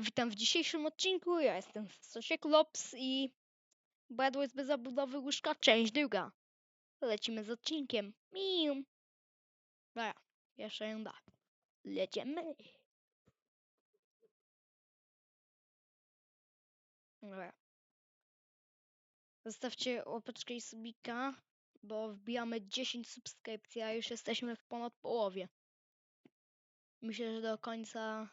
Witam w dzisiejszym odcinku. Ja jestem Stasiek Lops i Bradło jest bez zabudowy łóżka, część druga. Lecimy z odcinkiem. Miu. Dobra, jeszcze runda. Lecimy. Dobra. Zostawcie łapeczkę i subika, bo wbijamy 10 subskrypcji, a już jesteśmy w ponad połowie. Myślę, że do końca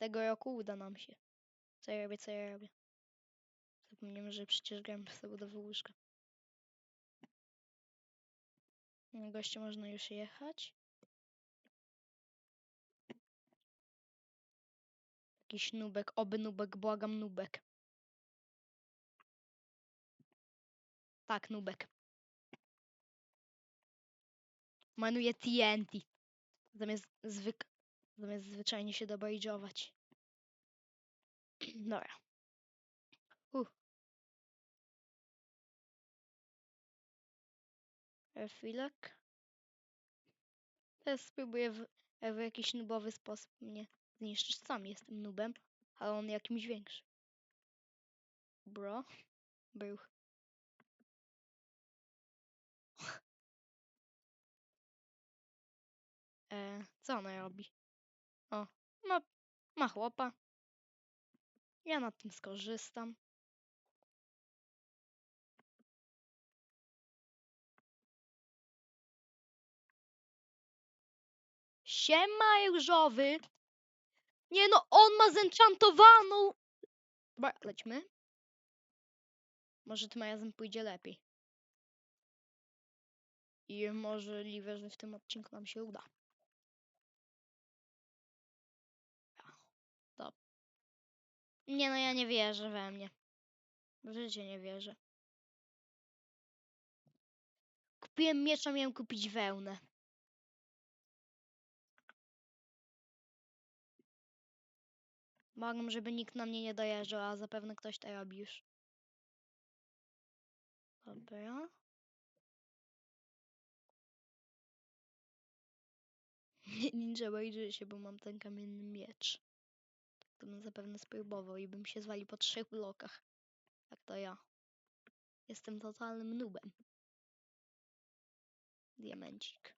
tego roku uda nam się. Co ja robię, co ja robię. Zapomniałem, że przecież gram w zabudowy łóżka. Goście można już jechać. Jakiś nubek, oby nubek, błagam nubek. Tak, nubek. Manuje TNT. Zamiast, zwyk zamiast zwyczajnie się dobajdżować. Dobra. Uh. Chwilek. Teraz spróbuję w, w jakiś nubowy sposób mnie zniszczyć. Sam jestem nubem, ale on jakimś większym. Bro. Był. E, co ona robi? Ma, ma chłopa. Ja na tym skorzystam. Siema różowy. Nie no, on ma zenchantowaną. Dobra, lećmy. Może tym razem pójdzie lepiej. I możliwe, że w tym odcinku nam się uda. Nie no, ja nie wierzę we mnie. W życie nie wierzę. Kupiłem miecz, a miałem kupić wełnę. Mogę, żeby nikt na mnie nie dojeżdżał, a zapewne ktoś to robi już. Dobra. Nie iść się, bo mam ten kamienny miecz. To bym zapewne spróbował i bym się zwalił po trzech blokach. Tak to ja. Jestem totalnym nubem. Diamencik.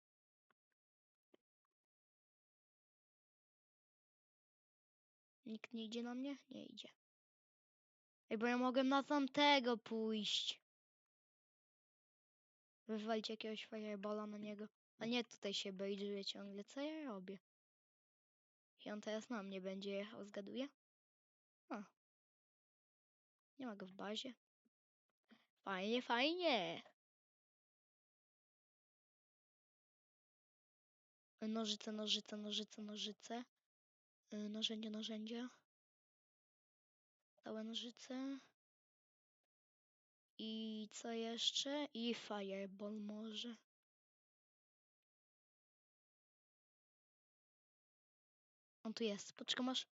Nikt nie idzie na mnie? Nie idzie. Ej, bo ja mogę na tamtego pójść. Wywalić jakiegoś firebola na niego. A nie tutaj się bejdżuje ciągle. Co ja robię? I on teraz na mnie będzie jechał, zgaduję? A. Nie ma go w bazie. Fajnie, fajnie. Nożyce, nożyce, nożyce, nożyce. Y, Narzędzia, narzędzia. Całe nożyce. I co jeszcze? I fireball może. On tu jest. Poczekaj, masz?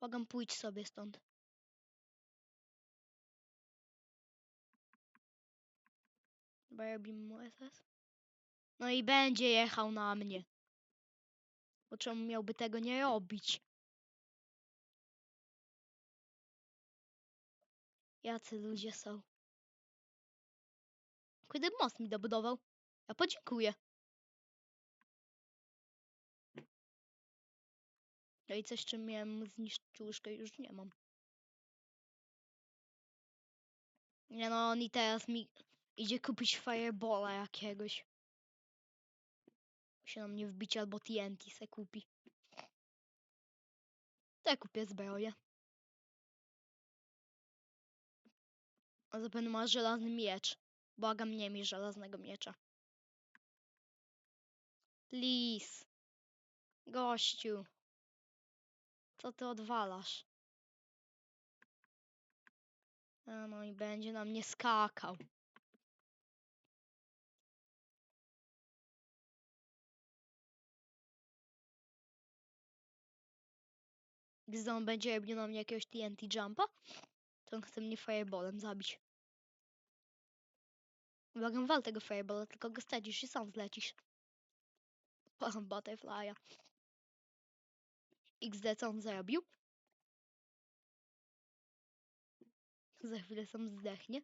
Błagam, pójdź sobie stąd. Chyba robimy mu SS. No i będzie jechał na mnie. Bo czemu miałby tego nie robić? Jacy ludzie są. Kiedy most mi dobudował? Ja podziękuję. No i coś, czym miałem zniszczyć łóżkę, już nie mam. Nie no, on i teraz mi idzie kupić fireballa jakiegoś. Musi na mnie wbić albo TNT se kupi. To ja kupię zbroję. A zapewne ma żelazny miecz. Błagam, nie mi żelaznego miecza. Lis. Gościu. Co ty odwalasz? A no i będzie na mnie skakał. Gdy on będzie robił na mnie jakiegoś TNT jumpa, to on chce mnie fireballem zabić. Błagam, wal tego fireballa, tylko go stedzisz i sam zlecisz. Butterfly'a. XD co on zrobił? Za chwilę sam zdechnie.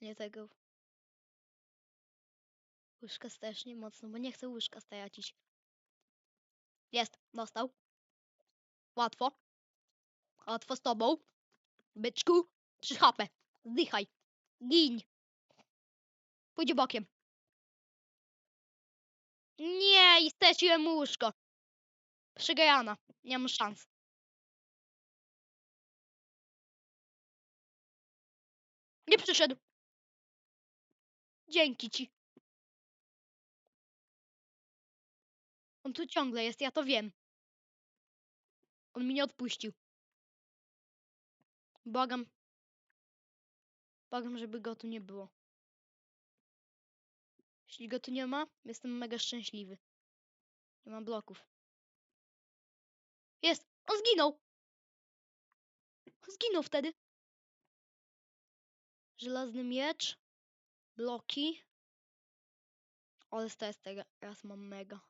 Nie tego. Łyżka też nie mocno, bo nie chcę łyżka stajacić. Jest, dostał. Łatwo. Łatwo z tobą. Byczku. 3 HP. Zdychaj. Gin. Pójdzie bokiem. Nie, i straciłem łóżko. Przegrana. Nie mam szans. Nie przyszedł. Dzięki ci. On tu ciągle jest, ja to wiem. On mi nie odpuścił. Błagam. Błagam, żeby go tu nie było. Jeśli go tu nie ma, jestem mega szczęśliwy. Nie mam bloków. Jest! On zginął! Zginął wtedy. Żelazny miecz. Bloki. Ale stres teraz mam mega.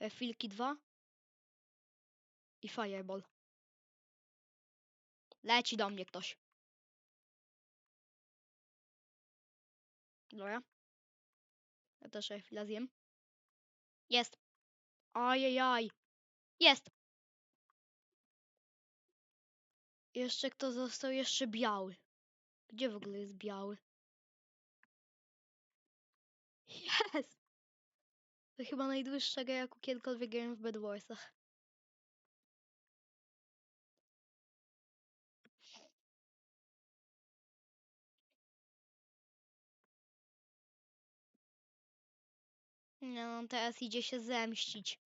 Refilki 2. I fireball. Leci do mnie ktoś. Dobra. Też chwilę zjem. Jest. Ajajaj. Jest. Jeszcze kto został? Jeszcze biały. Gdzie w ogóle jest biały? Jest. To chyba najdłuższa gra, jaką kiedykolwiek grałem w Bed Warsach. No, teraz idzie się zemścić.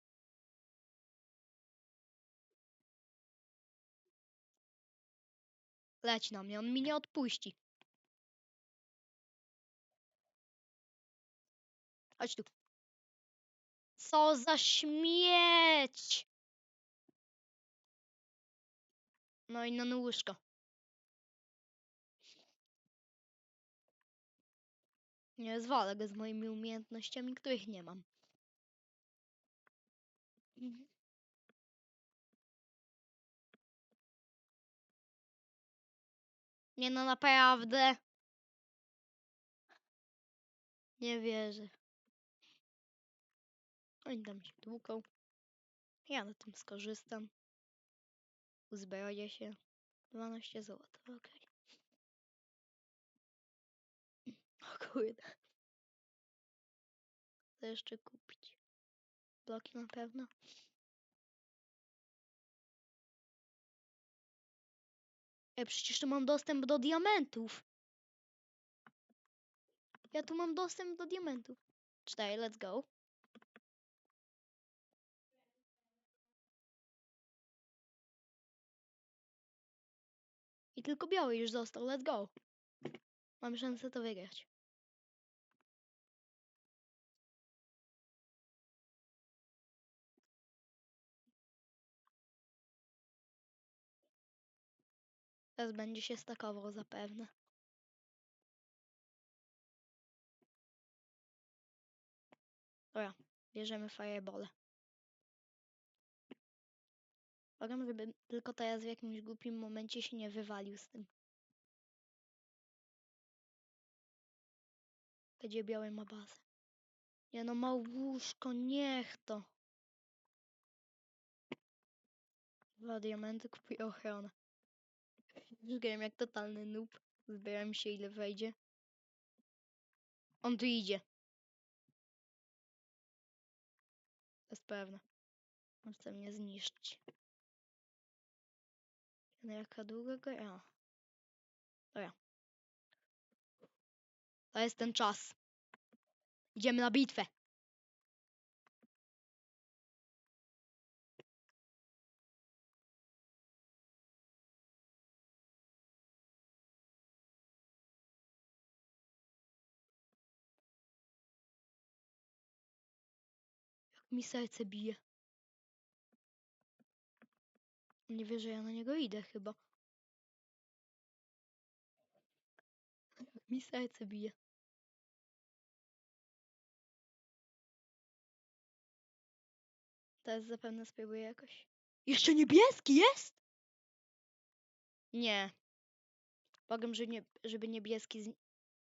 Leć na mnie, on mi nie odpuści. Chodź tu. Co za śmieć! No i na łóżko. Nie zwalę go z moimi umiejętnościami, których nie mam. Mhm. Nie no, naprawdę. Nie wierzę. Oni tam się tłuką. Ja na tym skorzystam. Uzbroję się. 12 zł, okej. O kurde. Co jeszcze kupić? Bloki na pewno. Ej, przecież tu mam dostęp do diamentów. Ja tu mam dostęp do diamentów. Cztery, let's go. I tylko biały już został, let's go. Mam szansę to wygrać. Teraz będzie się stakował zapewne. Dobra, bierzemy fireball. Błagam, żeby tylko teraz w jakimś głupim momencie się nie wywalił z tym. Gdzie biały ma bazę. Nie no, ma łóżko, niech to. Dwa diamenty, kupuję ochronę. Już grałem jak totalny noob. Zbieram się ile wejdzie. On tu idzie. To jest pewne. On chce mnie zniszczyć. No jaka długa gra. Dobra. To jest ten czas. Idziemy na bitwę. Mi serce bije. Nie wie, że ja na niego idę chyba. Mi serce bije. Teraz zapewne spróbuję jakoś. Jeszcze niebieski jest? Nie. Błagam, że nie, żeby niebieski z...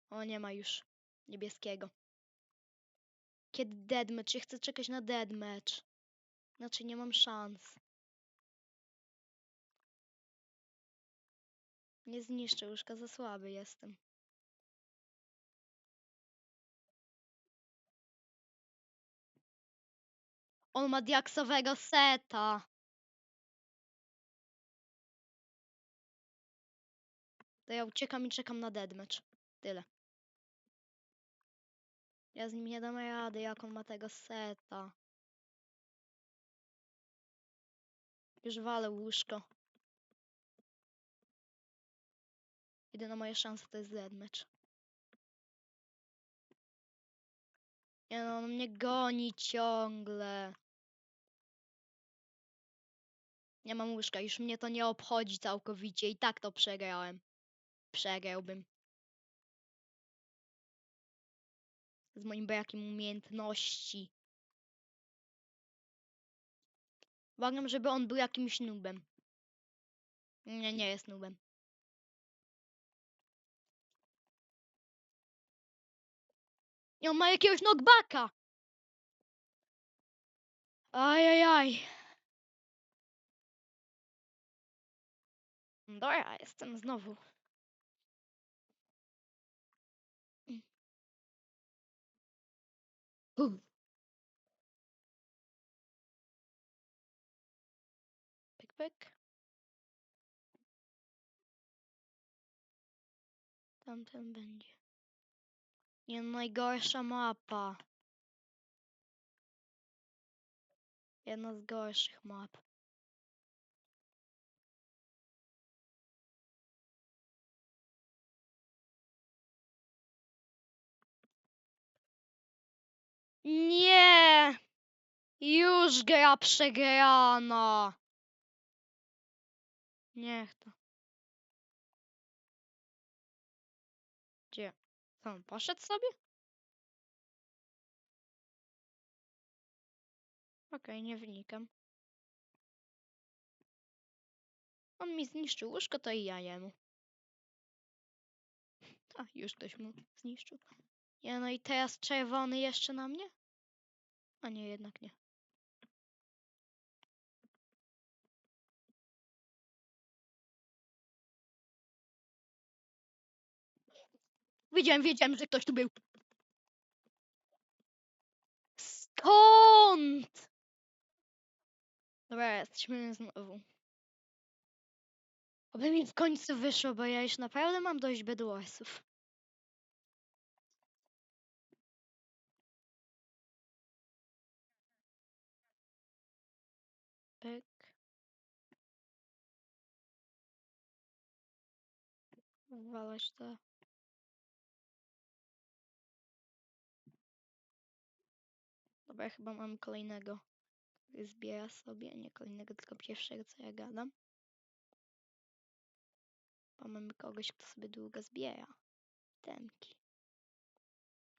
O, nie ma już niebieskiego. Kiedy deadmatch? Ja chcę czekać na deadmatch. Znaczy nie mam szans. Nie zniszczę łóżka, za słaby jestem. On ma diaksowego seta. To ja uciekam i czekam na deadmatch. Tyle. Ja z nim nie dam rady, jak on ma tego seta. Już walę łóżko. Jedyna moja szansa to jest deadmatch. Nie no, on mnie goni ciągle. Nie mam łóżka, już mnie to nie obchodzi całkowicie i tak to przegrałem. Przegrałbym. Z moim brakiem umiejętności. Błagam, żeby on był jakimś nubem. Nie, nie jest nubem. I on ma jakiegoś knockbacka! Ajajaj. Dobra, jestem znowu. Pyk, pyk. Tamten będzie. Nie najgorsza mapa. Jedna z gorszych map. Nie! Już gra przegrana. Niech to. Gdzie? Co on poszedł sobie? Okej, nie wnikam. On mi zniszczył łóżko, to i ja jemu. A, już ktoś mu zniszczył. Nie, no i teraz czerwony jeszcze na mnie? A nie, jednak nie. Wiedziałem, wiedziałem, że ktoś tu był. Skąd? Dobra, jesteśmy znowu. Oby mi w końcu wyszło, bo ja już naprawdę mam dość bedwarsów. Walać to. Dobra, chyba mam kolejnego. który Zbiera sobie, nie kolejnego, tylko pierwszego, co ja gadam. Bo mamy kogoś, kto sobie długo zbiera. Temki.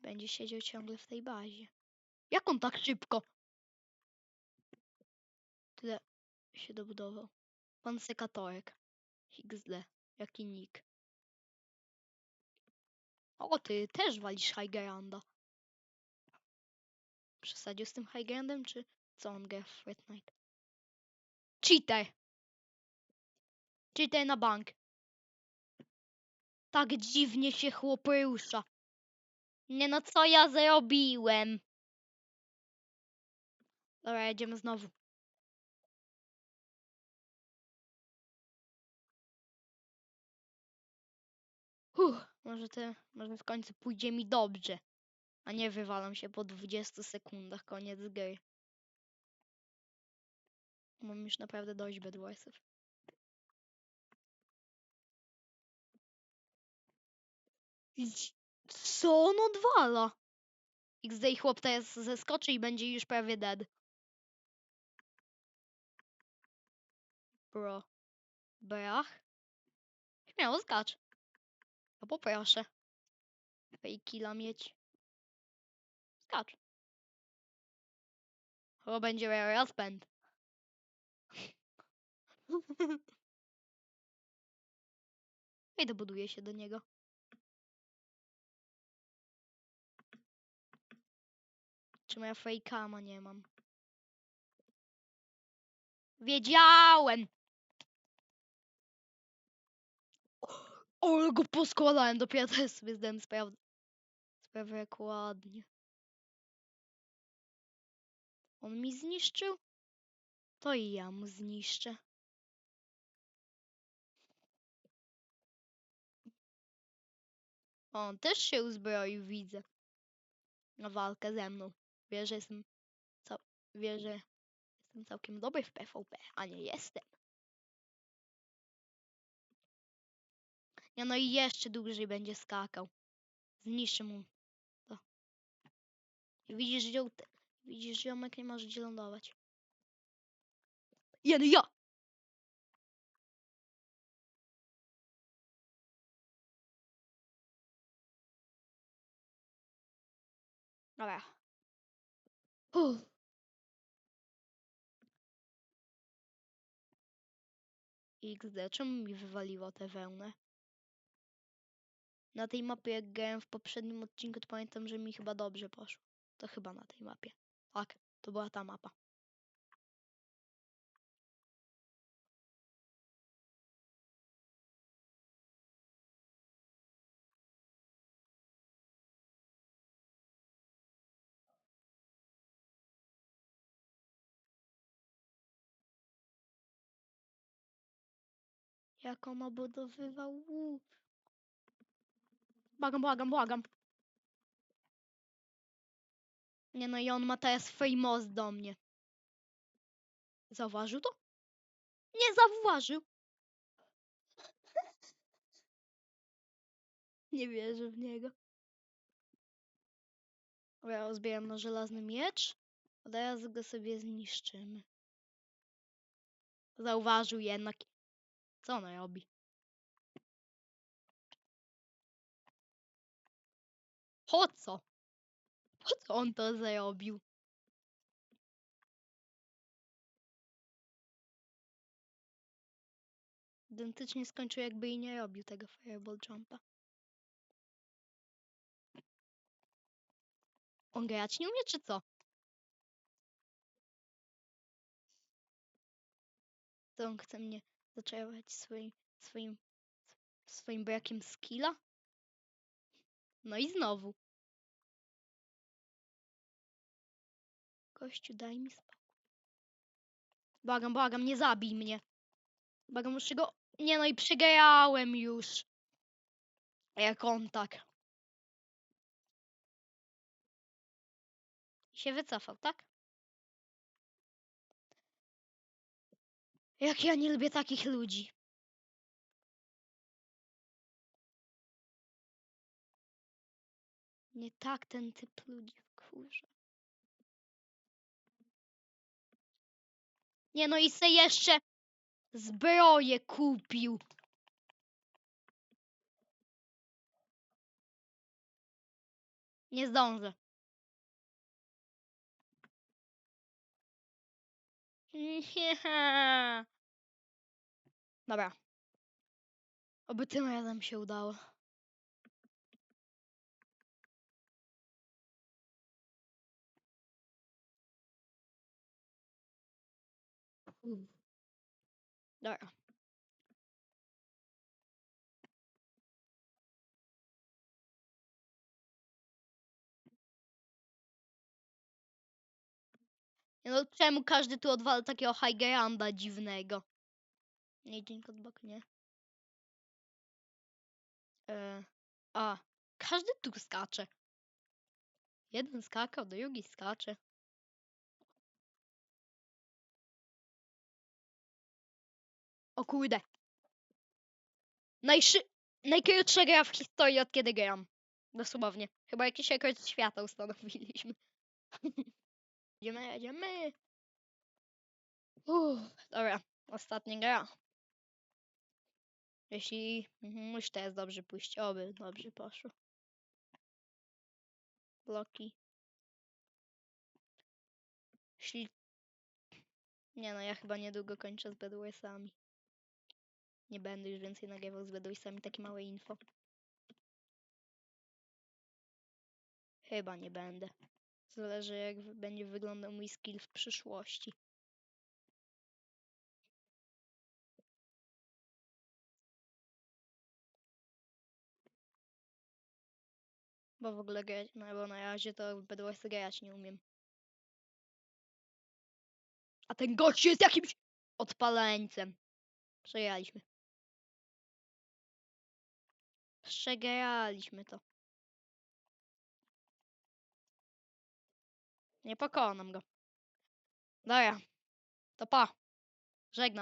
Będzie siedział ciągle w tej bazie. Jak on tak szybko? Tyle się dobudował. Pan sekatorek. XD. Jaki nick. O, ty też walisz Highgranda. Przesadził z tym Highgrandem, czy co on gra w Fortnite? Cheater! Cheater na bank. Tak dziwnie się chłop rusza. Nie no, co ja zrobiłem? Dobra, jedziemy znowu. Może, te, może w końcu pójdzie mi dobrze. A nie wywalam się po 20 sekundach, koniec gry. Mam już naprawdę dość. Idź. Co on odwala? XD chłop teraz zeskoczy i będzie już prawie dead. Bro. Brach? Śmiało skacz. No poproszę. Fake killa mieć. Skacz. O, będzie rozpęd. I dobuduję się do niego. Czemu ja fejkama nie mam? Wiedziałem! O, go poskładałem, dopiero teraz sobie zdałem sprawę. Sprawę ładnie. On mi zniszczył? To i ja mu zniszczę. On też się uzbroił, widzę. Na walkę ze mną. Wie, że jestem. Cał... Wie, że jestem całkiem dobry w PvP, a nie jestem. Ja no i jeszcze dłużej będzie skakał. Zniszczę mu to. I widzisz, że widzisz, ziomek nie może gdzie lądować. Ja no ja! Dobra. Uff. XD, czemu mi wywaliło tę wełnę? Na tej mapie, jak grałem w poprzednim odcinku, to pamiętam, że mi chyba dobrze poszło. To chyba na tej mapie. Tak, to była ta mapa. Jak on obudowywał. Błagam, błagam, błagam. Nie no i on ma teraz famous do mnie. Zauważył to? Nie zauważył. Nie wierzę w niego. Ja rozbieram na żelazny miecz, a teraz go sobie zniszczymy. Zauważył jednak. Co on robi? Po co? Po co on to zrobił? Identycznie skończył jakby i nie robił tego fireball jumpa. On grać nie umie, czy co? To on chce mnie zaczarować swoim, swoim, swoim brakiem skilla? No i znowu. Kościu, daj mi spokój. Błagam, błagam, nie zabij mnie. Błagam, muszę go... Nie no i przegrałem już. Jak on tak. Się wycofał, tak? Jak ja nie lubię takich ludzi. Nie tak ten typ ludzi wkurza. Nie no i se jeszcze zbroję kupił. Nie zdążę. Nie. Dobra. Oby tym razem się udało. Dobra. No czemu każdy tu odwala takiego high grounda dziwnego? Nie, dzięki od boku, nie. E, a, każdy tu skacze. Jeden skakał, drugi skacze. O kurde. Najszy... Najkrótsza gra w historii od kiedy gram. Dosłownie. Chyba jakiś rekord świata ustanowiliśmy. jedziemy, jedziemy. Uff, dobra, ostatnia gra. Jeśli mhm, musi teraz dobrze pójść, oby dobrze poszło. Bloki. Jeśli Nie no, ja chyba niedługo kończę z BDS-ami. Nie będę już więcej nagrywał z BDS-ami, takie małe info. Chyba nie będę. Zależy jak będzie wyglądał mój skill w przyszłości. Bo w ogóle grać, no bo na razie to w BDS grać nie umiem. A ten gość jest jakimś odpaleńcem. Przegraliśmy. Przegraliśmy to. Nie pokonam go. Dobra. To pa. Żegnam.